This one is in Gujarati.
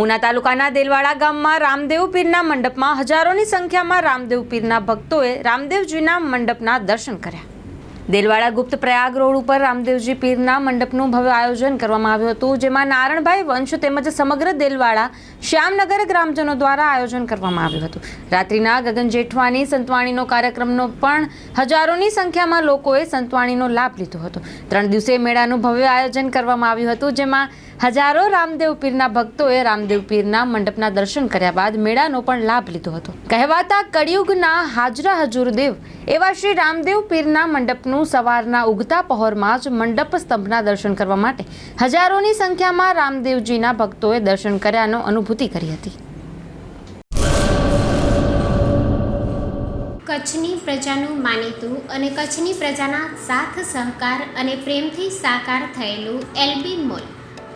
ઉના તાલુકાના દેલવાડા ગામમાં રામદેવ પીરના મંડપમાં હજારોની સંખ્યામાં રામદેવ પીરના ભક્તોએ રામદેવજીના મંડપના દર્શન કર્યા. દેલવાડા ગુપ્ત પ્રયાગ રોડ ઉપર રામદેવજી પીરના મંડપનું ભવ્ય આયોજન કરવામાં આવ્યું હતું, જેમાં નારણભાઈ વંશ તેમજ સમગ્ર દેલવાડા શ્યામનગર ગ્રામજનો દ્વારા આયોજન કરવામાં આવ્યું હતું. રાત્રિના ગગન જેઠવાની સંતવાણીનો કાર્યક્રમનો પણ હજારોની સંખ્યામાં લોકોએ સંતવાણીનો લાભ લીધો હતો. ત્રણ દિવસે મેળાનું ભવ્ય આયોજન કરવામાં આવ્યું હતું, જેમાં હજારો રામદેવ પીરના ભક્તોએ રામદેવ પીરના મંડપના દર્શન કર્યા બાદ મેળાનો પણ લાભ લીધો હતો. કહેવાતા કળિયુગના હાજરા હજુર દેવ એવા શ્રી રામદેવ પીરના મંડપનું સવારના ઉગતા પહોરમાં જ મંડપ સ્તંભના દર્શન કરવા માટે હજારોની સંખ્યામાં રામદેવજીના ભક્તોએ દર્શન કર્યાનો અનુભૂતિ કરી હતી. કચ્છની પ્રજાનું માનીતું અને કચ્છની પ્રજાના સાથ સહકાર અને પ્રેમથી સાકાર થયેલું એલબી મોલ